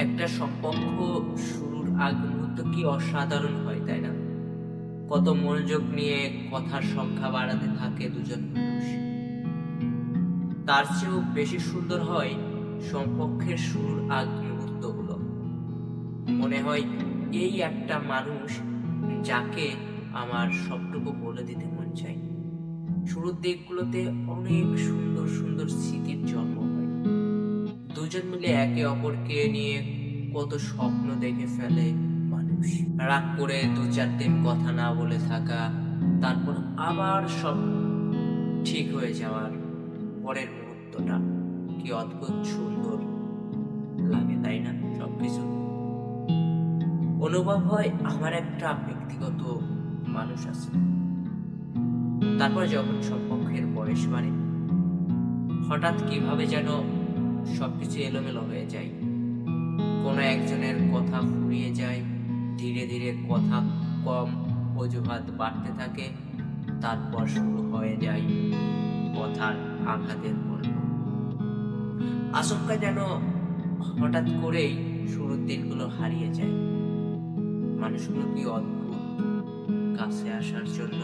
একটা সম্পর্ক শুরুর আগ মুহূর্ত কি অসাধারণ হয়, তাই না? কত মনোযোগ নিয়ে কথার সংখ্যা বাড়াতে থাকে দুজন মানুষ। তার চেয়েও বেশি সুন্দর হয় সম্পর্কের শুরুর আগ মুহূর্তগুলো মনে হয় এই একটা মানুষ যাকে আমার সবটুকু বলে দিতে মন চায়। শুরুর দিকগুলোতে অনেক সুন্দর সুন্দর স্মৃতির জন্ম দুজন মিলে একে অপরকে নিয়ে কত স্বপ্ন দেখে ফেলে মানুষ। রাগ করে দু চার দিন কথা না বলে থাকা, তারপর আবার সব ঠিক হয়ে যাওয়ার পরের মুহূর্তটা কি অদ্ভুত সুন্দর লাগে, তাই না? সবকিছু। অনুভব হয় আমার একটা ব্যক্তিগত মানুষ আছে। তারপর যখন সম্পর্কের বয়স বাড়ে, হঠাৎ কীভাবে যেন সবকিছু এলোমেলো হয়ে যায়। কোনো একজনের কথা ফুরিয়ে যায়, ধীরে ধীরে কথা কম, অজুহাত বাড়তে থাকে, তারপর শুরু হয়ে যায় কথার আঘাতের পণ্য আশঙ্কা যেন হঠাৎ করেই শুরুর দিনগুলো হারিয়ে যায়। মানুষগুলো কি অদ্ভুত? কাছে আসার জন্য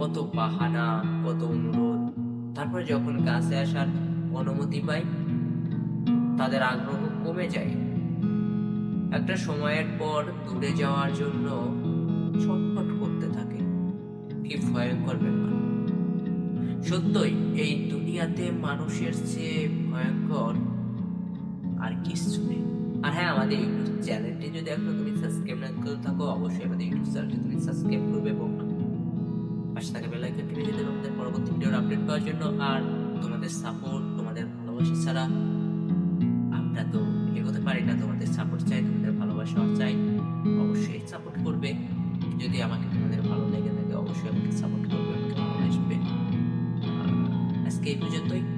কত বাহানা, কত অনুরোধ। তারপর যখন কাছে আসার অনুমতি পাই তাদের আগ্রহ কমে যায়। একটা সময়ের পর দূরে যাওয়ার জন্য ছটফট করতে থাকে। কি ভয়ঙ্কর ব্যাপার। সত্যই, এই দুনিয়াতে মানুষের চেয়ে ভয়ঙ্কর আর কিছু নেই। আর হ্যাঁ আমাদের ইউটিউব চ্যানেলটি যদি এখনও তুমি সাবস্ক্রাইব না করে থাকো, অবশ্যই আমাদের ইউটিউব চ্যানেলটি তুমি সাবস্ক্রাইব করবে এবং পাশে থাকা বেল আইকনটি বেজে দেবে পরবর্তী ভিডিওর আপডেট পাওয়ার জন্য আর তোমাদের সাপোর্ট তোমাদের ভালোবাসা ছাড়া আর আজকে এই পর্যন্তই